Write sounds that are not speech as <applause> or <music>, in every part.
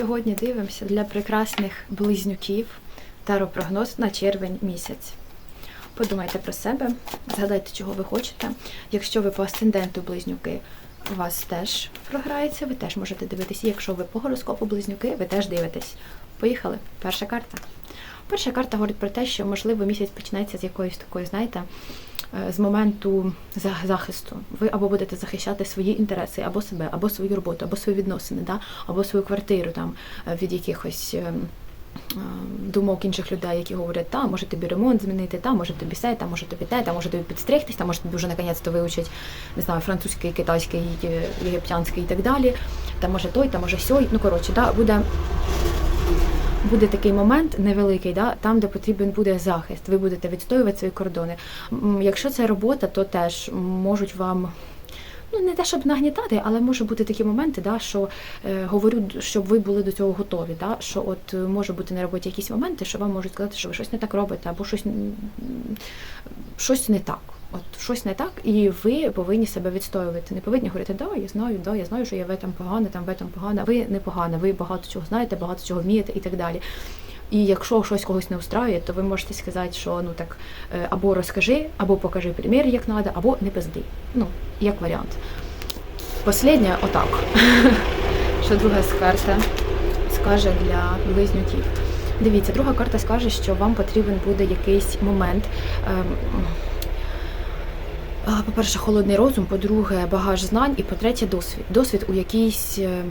Сьогодні дивимося для прекрасних близнюків таропрогноз на червень місяць. Подумайте про себе, згадайте, чого ви хочете. Якщо ви по асценденту близнюки, у вас теж програється, ви теж можете дивитися. Якщо ви по гороскопу близнюки, ви теж дивитесь. Поїхали. Перша карта. Перша карта говорить про те, що можливо місяць почнеться з якоїсь такої, знаєте, з моменту захисту. Ви або будете захищати свої інтереси, або себе, або свою роботу, або свої відносини, да? або свою квартиру там е, від якихось. ем, Думок інших людей, які говорять, та може тобі ремонт змінити, та може тобі все, та може тобі те, та може тобі підстригтись, та може тобі вже наконець-то вивчить, не знаю, французький, китайський, е, єгиптянський і так далі. Та може той, та може сьой. Ну коротше, да, буде буде такий момент невеликий, да, там, де потрібен буде захист. Ви будете відстоювати свої кордони. Якщо це робота, то теж можуть вам. Ну, не те, щоб нагнітати, але може бути такі моменти, да, що е, говорю, щоб ви були до цього готові. Да, що от е, може бути на роботі якісь моменти, що вам можуть сказати, що ви щось не так робите, або щось, щось не так. От щось не так, і ви повинні себе відстоювати. Не повинні говорити, да, я знаю, да, я знаю, що я в этом погана, там в этом погана. Ви не погана, ви багато чого знаєте, багато чого вмієте і так далі. І якщо щось когось не устраює, то ви можете сказати, що ну так е, або розкажи, або покажи примір, як треба, або не пизди. Ну, як варіант. Последнє отак. <laughs> Що друга карта скаже для близнюків. Дивіться, друга карта скаже, що вам потрібен буде якийсь момент. ем, По-перше, холодний розум, по-друге, багаж знань, і по-третє, досвід. Досвід у якійсь. е,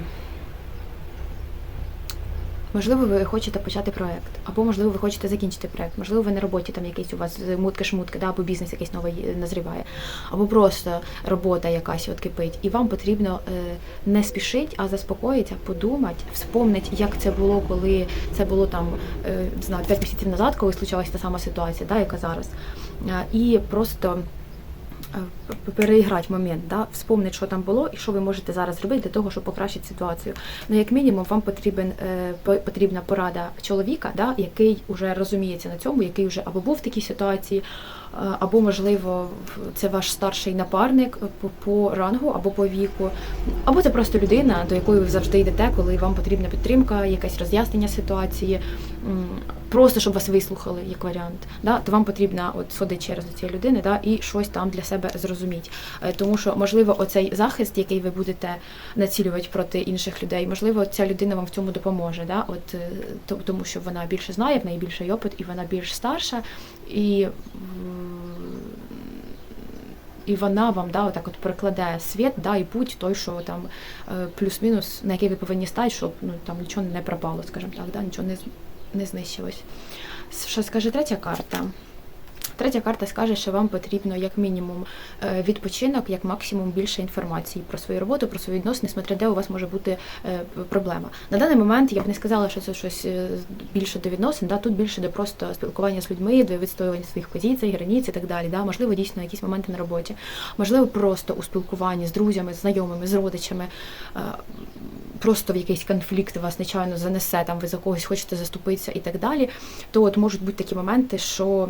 Можливо, ви хочете почати проект, або можливо, ви хочете закінчити проект, можливо, ви на роботі там якийсь у вас мутки-шмутки, да, або бізнес якийсь новий е, назріває, або просто робота якась от кипить. І вам потрібно е, не спішити, а заспокоїтися, подумати, вспомнити, як це було, коли це було там не знаю, 5 місяців назад, коли случалася та сама ситуація, да, яка зараз. І просто переіграти момент, да, вспомнити, що там було і що ви можете зараз зробити для того, щоб покращити ситуацію. Ну, як мінімум, вам потрібен е, потрібна порада чоловіка, да, який вже розуміється на цьому, який вже або був в такій ситуації, е, або, можливо, це ваш старший напарник е, по рангу або по віку, або це просто людина, до якої ви завжди йдете, коли вам потрібна підтримка, якесь роз'яснення ситуації, просто щоб вас вислухали, як варіант. Да? То вам потрібно от сходити через до цієї людини да? і щось там для себе зрозуміти. Е, Тому що, можливо, оцей захист, який ви будете націлювати проти інших людей, можливо, ця людина вам в цьому допоможе. Да? От, е, тому що вона більше знає, в неї більший опит, і вона більш старша. І і вона вам да, отак от прикладе світ, да, і путь той, що там е, плюс-мінус, на який ви повинні стати, щоб ну, там нічого не пропало, скажімо так, да, нічого не, не знищилось. Що скаже третя карта? Третя карта скаже, що вам потрібно як мінімум е, відпочинок, як максимум більше інформації про свою роботу, про свої відносини, смотря де у вас може бути е, проблема. На даний момент я б не сказала, що це щось е, більше до відносин, да, тут більше до просто спілкування з людьми, до відстоювання своїх позицій, границь і так далі. Да. Можливо, дійсно якісь моменти на роботі, можливо, просто у спілкуванні з друзями, знайомими, з родичами. Просто в якийсь конфлікт вас нечайно занесе, там ви за когось хочете заступитися і так далі, то от можуть бути такі моменти, що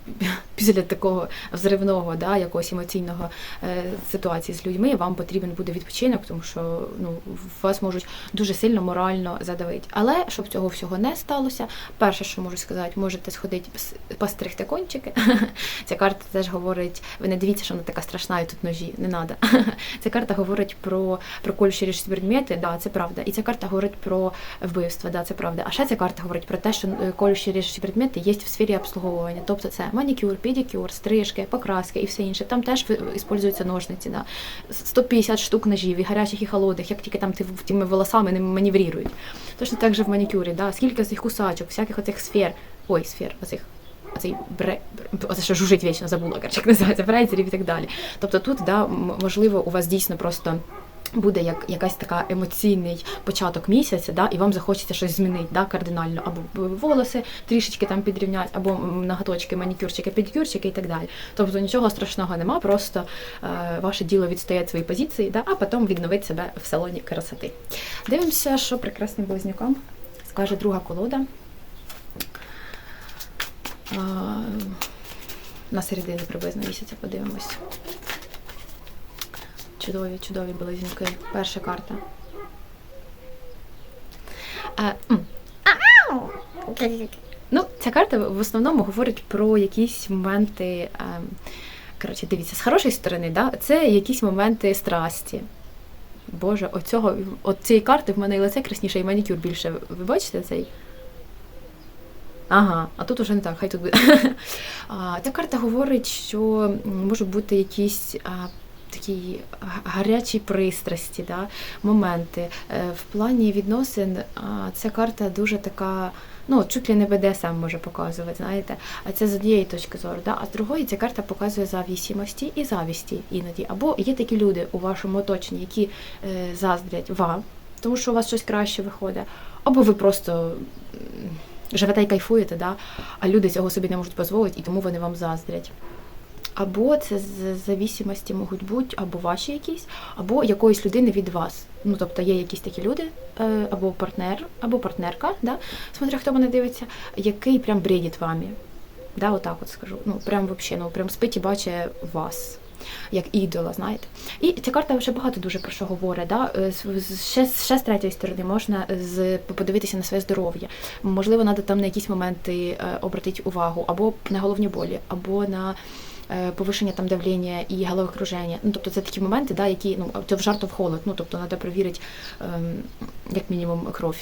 після такого взривного, да, якогось емоційного е, ситуації з людьми, вам потрібен буде відпочинок, тому що ну, вас можуть дуже сильно морально задавити. Але щоб цього всього не сталося, перше, що можу сказати, можете сходити постригти кончики. <laughs> Ця карта теж говорить, ви не дивіться, що вона така страшна, і тут ножі, не треба. <laughs> Ця карта говорить про, колючі ріжучі предмети, да, це правда. І ця карта говорить про вбивства, да, це правда. А ще ця карта говорить про те, що е, колючі ріжучі предмети є в сфері обслуговування. Тобто це манікюр, педикюр, стрижки, покраски і все інше. Там теж використовуються ножниці. Да. 150 штук ножів, і гарячих, і холодних, як тільки там ти тими волосами не маневрують. Точно так же в манікюрі, да. скільки цих кусачок, всяких оцих сфер, ой, сфер, оцих оцей бре, оце що жужить вічно забула, як називається, брейзерів і так далі. Тобто тут, да, можливо, у вас дійсно просто. Буде як якась така емоційний початок місяця, да, і вам захочеться щось змінити да, кардинально, або волоси трішечки там підрівняти, або ноготочки, манікюрчики, педикюрчики і так далі. Тобто нічого страшного нема, просто е, ваше діло відстояти свої позиції, да, а потім відновити себе в салоні красоти. Дивимося, що прекрасним близнюкам скаже друга колода. Е, на середину приблизно місяця подивимось. Чудові, чудові близнюки. Перша карта. Е. Ну, ця карта в основному говорить про якісь моменти. Коротше, дивіться, з хорошої сторони, да, це якісь моменти страсті. Боже, оцього, от цієї карти в мене і лице красніше, і манікюр більше. Ви бачите цей? Ага, а тут уже не так, хай тут буде. <laughs> Ця карта говорить, що можуть бути якісь а, такі га- гарячі пристрасті, да, моменти. Е, В плані відносин ця карта дуже така. Ну, чуть ли не БДСМ може показувати, знаєте. А це з однієї точки зору. Да? А з другої ця карта показує завісімості і завісті іноді. Або є такі люди у вашому оточенні, які е, заздрять вам, тому що у вас щось краще виходить, або ви просто живете і кайфуєте, да? а люди цього собі не можуть дозволити, і тому вони вам заздрять. Або це з завісимості можуть бути або ваші якісь, або якоїсь людини від вас. Ну, тобто є якісь такі люди, е, або партнер, або партнерка, да? смотря хто мене дивиться, який прям бредить вами. Да, отак от скажу. Ну, прям вообще, ну прям спить і бачить вас. Як ідола, знаєте. І ця карта вже багато дуже про що говорить. Да? Е, Ще, ще з третьої сторони можна з, подивитися на своє здоров'я. Можливо, треба там на якісь моменти е, обратити увагу, або на головні болі, або на е, повишення там давлення і головокруження. Ну, тобто це такі моменти, да, які ну, це в жарто в холод. Ну, тобто треба перевірити ем, як мінімум кров.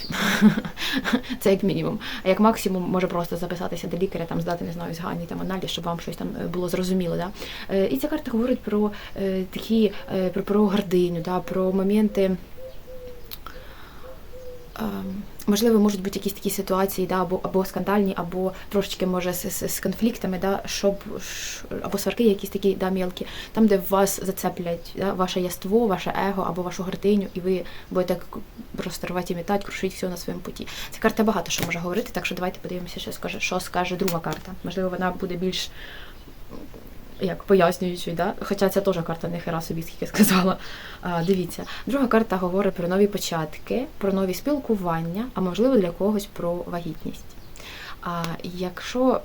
<laughs> це як мінімум. А як максимум може просто записатися до лікаря, там здати, не знаю, зганий там аналіз, щоб вам щось там е, було зрозуміло. Да? Е, І ця карта говорить про е, такі е, про, про гординю, да, про моменти. Ем, Можливо, можуть бути якісь такі ситуації, да, або, або скандальні, або трошечки може з, з, з конфліктами, да, щоб або сварки якісь такі да, мілкі, там, де вас зацеплять да, ваше яство, ваше его або вашу гординю, і ви будете просто рвати і метати, крушити все на своєму путі. Ця карта багато що може говорити, так що давайте подивимося, що скаже, що скаже друга карта. Можливо, вона буде більш як пояснюючи, да? хоча це теж карта не хера собі скільки сказала. А, дивіться, друга карта говорить про нові початки, про нові спілкування, а можливо для когось про вагітність. А якщо,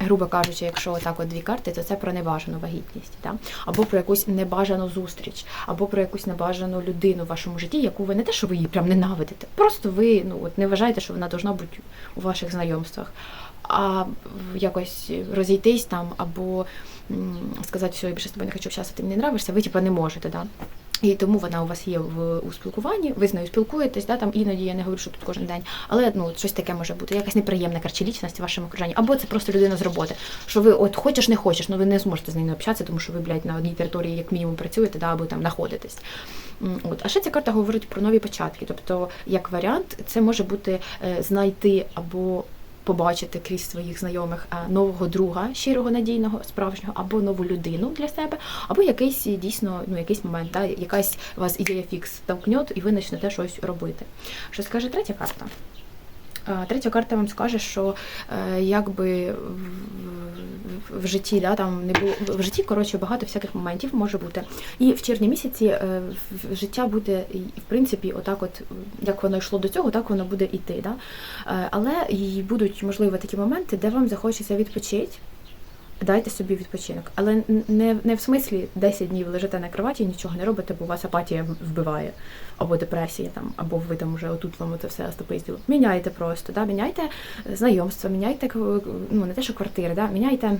грубо кажучи, якщо отак от дві карти, то це про небажану вагітність, да? або про якусь небажану зустріч, або про якусь небажану людину в вашому житті, яку ви не те, що ви її прям ненавидите, просто ви ну, от не вважаєте, що вона должна бути у ваших знайомствах а якось розійтись там, або сказати, все, я більше з тобою не хочу общатися, ти мені не нравишся, ви типа не можете, да. І тому вона у вас є в у спілкуванні, ви з нею спілкуєтесь, да, там іноді я не говорю, що тут кожен день, але ну щось таке може бути, якась неприємна коротше, лічність в вашому окруженні, або це просто людина з роботи. Що ви от хочеш, не хочеш, ну ви не зможете з нею не общатися, тому що ви, блядь, на одній території як мінімум працюєте, да, або там знаходитесь. От. А ще ця карта говорить про нові початки. Тобто, як варіант, це може бути е, знайти або побачити крізь своїх знайомих е, нового друга, щирого, надійного, справжнього, або нову людину для себе, або якийсь е, дійсно ну, якийсь момент, да, якась вас ідея фікс толкнет, і ви почнете щось робити. Що скаже третя карта? Третя карта вам скаже, що е, якби в, житті, да, там не було в житті, коротше, багато всяких моментів може бути. І в червні місяці е, життя буде, в принципі, отак, от як воно йшло до цього, так воно буде йти. Да? Е, Але і будуть, можливо, такі моменти, де вам захочеться відпочити. Дайте собі відпочинок, але не, не в смислі 10 днів лежите на кроваті і нічого не робите, бо вас апатія вбиває, або депресія, там, або ви там уже отут вам це все остопизділо. Міняйте просто, да? міняйте е, знайомства, міняйте ну не те, що квартири, да? міняйте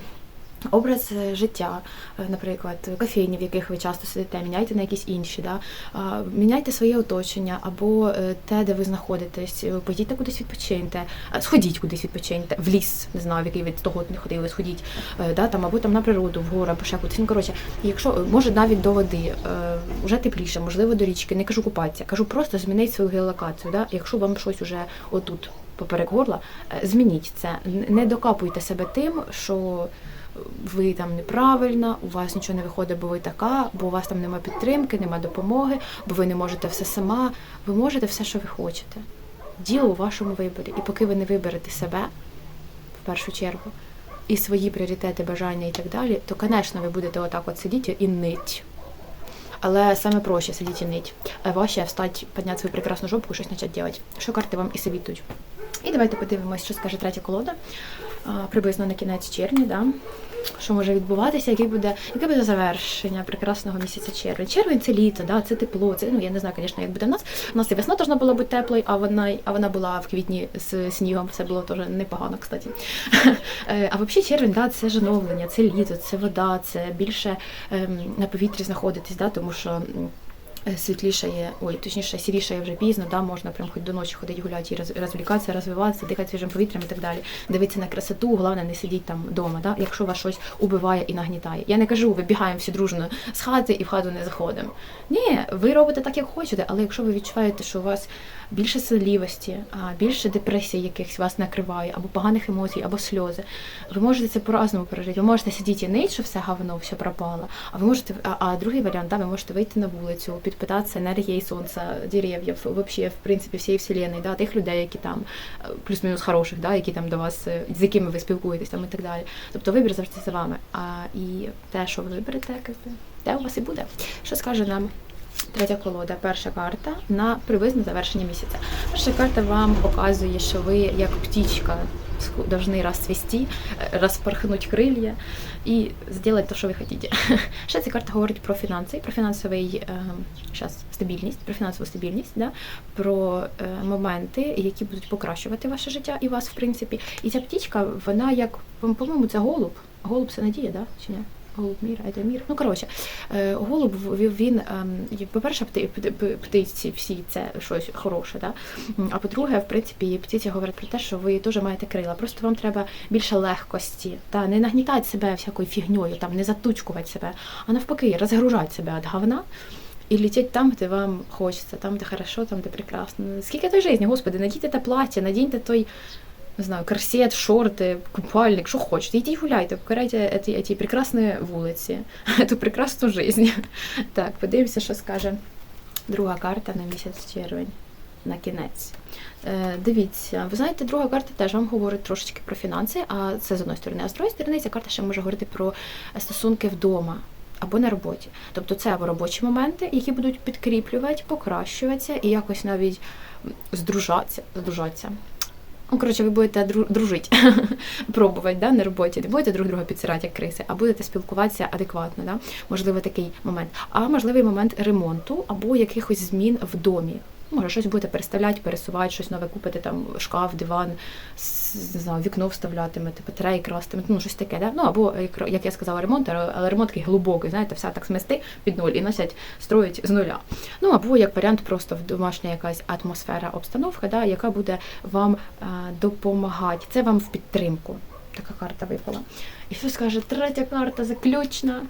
образ е, життя, е, наприклад, кофейні, в яких ви часто сидите, міняйте на якісь інші, да? Міняйте своє оточення або е, те, де ви знаходитесь, поїдьте кудись відпочиньте, сходіть кудись відпочиньте, в ліс, не знаю, в який ви того не ходили, сходіть, да? там, або там на природу, в гори, або ще кудись. Ну, коротше, якщо може навіть до води, вже тепліше, можливо, до річки, не кажу купатися, кажу просто змініть свою геолокацію. Да? Якщо вам щось уже отут поперек горла, змініть це. Не докапуйте себе тим, що ви там неправильна, у вас нічого не виходить, бо ви така, бо у вас там немає підтримки, немає допомоги, бо ви не можете все сама. Ви можете все, що ви хочете. Діло у вашому виборі. І поки ви не виберете себе в першу чергу, і свої пріоритети, бажання і так далі, то, звісно, ви будете отак от сидіти і нить. Але саме проще сидіти і нить. А важче встати, підняти свою прекрасну жопку і щось почати робити. Що карти вам і совітують. І давайте подивимось, що скаже третя колода. Приблизно на кінець червня, да? що може відбуватися, яке буде, яке буде завершення прекрасного місяця червень. Червень це літо, да? це тепло. Це ну я не знаю, звісно, як буде в нас. У нас і весна должна була бути теплою, а вона а вона була в квітні з снігом. Це було теж непогано, кстати. <laughs> Е, А взагалі червень, да, це ж оновлення, це літо, це вода, це більше ем, на повітрі знаходитись, да, тому що. Е, Світлішає, ой, точніше, сірішає вже пізно, да, можна прям хоч до ночі ходити гуляти і роз- розвлікатися, розвиватися, дихати свіжим повітрям і так далі. Дивитися на красоту, головне не сидіть там вдома, да, якщо вас щось убиває і нагнітає. Я не кажу, вибігаємо всі дружно з хати і в хату не заходимо. Ні, ви робите так, як хочете, але якщо ви відчуваєте, що у вас більше силівості, а більше депресії якихось вас накриває, або поганих емоцій, або сльози, ви можете це по-разному пережити. Ви можете сидіти і нить, що все говно, все пропало. А ви можете, а, а другий варіант, да, ви можете вийти на вулицю, підпитатися енергією сонця, дерев'їв, вообще, в принципі, всієї вселенної, да, тих людей, які там е, плюс-мінус хороших, да, які там до вас, е, з якими ви спілкуєтесь там і так далі. Тобто вибір завжди за вами. А і те, що ви виберете, те у вас і буде. Що скаже нам Третя колода, перша карта на приблизно завершення місяця. Перша карта вам показує, що ви як птічка должны расцвести, е, розпорхнуть крилья і зробити те, що ви хочете. Ще ця карта говорить про фінанси, про фінансовий е, щас, стабільність, про фінансову стабільність, да? про е, моменти, які будуть покращувати ваше життя і вас, в принципі. І ця птічка, вона як, по- по-моєму, це голуб. Голуб це надія, да? чи ні? Голуб міра, це. Ну, коротше, е, голуб, він, ем, по-перше, пти- пти- пти- птиці всі це щось хороше, да? А по-друге, в принципі, птиці говорять про те, що ви теж маєте крила. Просто вам треба більше легкості, та не нагнітати себе всякою фігньою, там, не затучкувати себе, а навпаки, розгружати себе від говна. І лететь там, де вам хочеться, там, де хорошо, там, де прекрасно. Скільки той житті, господи, надійте те плаття, надіньте той, не знаю, корсет, шорти, купальник, що хочете. Йдіть гуляйте, покоряйте ці, ці прекрасні вулиці, <laughs> ту прекрасну життя. <laughs> Так, подивимося, що скаже друга карта на місяць червень. На кінець. Е, дивіться, ви знаєте, друга карта теж вам говорить трошечки про фінанси, а це з одної сторони. А з другої сторони, ця карта ще може говорити про стосунки вдома або на роботі. Тобто це або робочі моменти, які будуть підкріплювати, покращуватися і якось навіть здружатися. здружатися. Ну, коротше, ви будете дру- дружити, <laughs> пробувати да, на роботі, не будете друг друга підсирати, як криси, а будете спілкуватися адекватно. Да? Можливо, такий момент. А можливий момент ремонту або якихось змін в домі. Може, щось будете переставляти, пересувати, щось нове купити, там шкаф, диван, не знаю, вікно вставлятимете, батареї крастимете, ну щось таке, да? Ну або як, я сказала, ремонт, але ремонт такий глибокий, знаєте, все так смести під нуль і носять, строїть з нуля. Ну або як варіант, просто домашня якась атмосфера, обстановка, да, яка буде вам е, допомагати. Це вам в підтримку. Така карта випала. І що скаже, третя карта заключна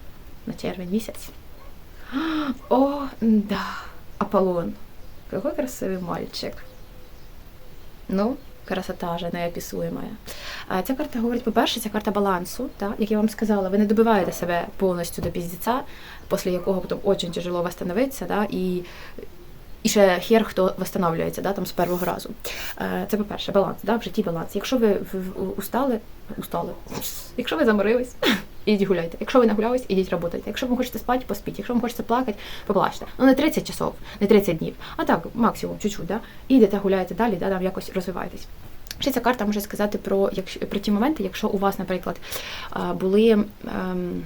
на червень місяць. О, да, Аполлон. Какой красивий мальчик. Ну, красота же неописуемая. А Ця карта говорить, по-перше, ця карта балансу, так? як я вам сказала, ви не добиваєте себе повністю до піздеця, після якого потім дуже тяжело восстановитися, да? і, і ще хер хто восстанавливається да? там, з першого разу. Е, Це по-перше, баланс, да? в житті баланс. Якщо ви устали, устали, <laughs> якщо ви заморились, ідіть гуляйте. Якщо ви нагулялись, ідіть працюйте. Якщо вам хочете спати, поспіть. Якщо вам хочеться плакати, поплачте. Ну не 30 часов, не 30 днів, а так, максимум, чуть-чуть, да? І йдете, гуляєте далі, да? там якось розвиваєтесь. Ще ця карта може сказати про, якщо, про ті моменти, якщо у вас, наприклад, були. Ем,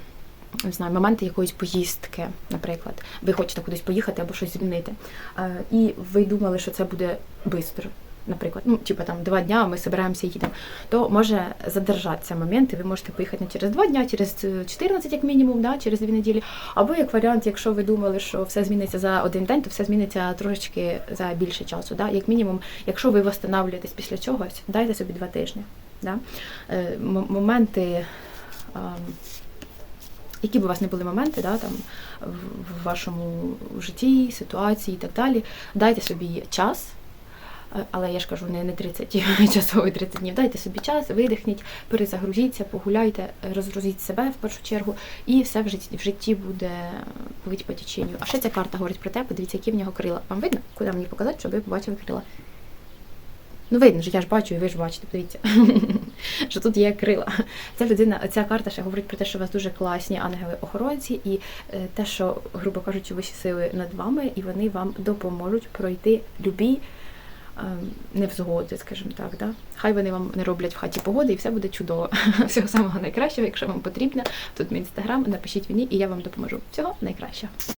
не знаю, моменти якоїсь поїздки, наприклад, ви хочете кудись поїхати або щось змінити. Е, І ви думали, що це буде швидко, наприклад, ну, типу там два дня ми збираємося їдемо, то може задержатися момент, і ви можете поїхати не через два дня, через е, 14 як мінімум, да, через дві неділі. Або як варіант, якщо ви думали, що все зміниться за один день, то все зміниться трошечки за більше часу. Да? Як мінімум, якщо ви восстанавлюєтесь після чогось, дайте собі два тижні. Да? Е, моменти. які б у вас не були моменти, да, там, в вашому житті, ситуації і так далі, дайте собі час. Е, Але я ж кажу, не, не 30 <laughs> часовий 30 днів. Дайте собі час, видихніть, перезагрузіться, погуляйте, розгрузіть себе в першу чергу, і все в житті, в житті буде плить по теченню. А ще ця карта говорить про те, подивіться, які в нього крила. Вам видно, куди мені показати, щоб ви побачили крила? Ну, видно, що я ж бачу, і ви ж бачите, подивіться, <laughs> що тут є крила. Ця людина, ця карта ще говорить про те, що у вас дуже класні ангели-охоронці, і е, те, що, грубо кажучи, вищі сили над вами, і вони вам допоможуть пройти любі невзгоди, скажімо так. Да? Хай вони вам не роблять в хаті погоди, і все буде чудово. <laughs> Всього самого найкращого, якщо вам потрібно. Тут мій інстаграм, напишіть мені, і я вам допоможу. Всього найкращого.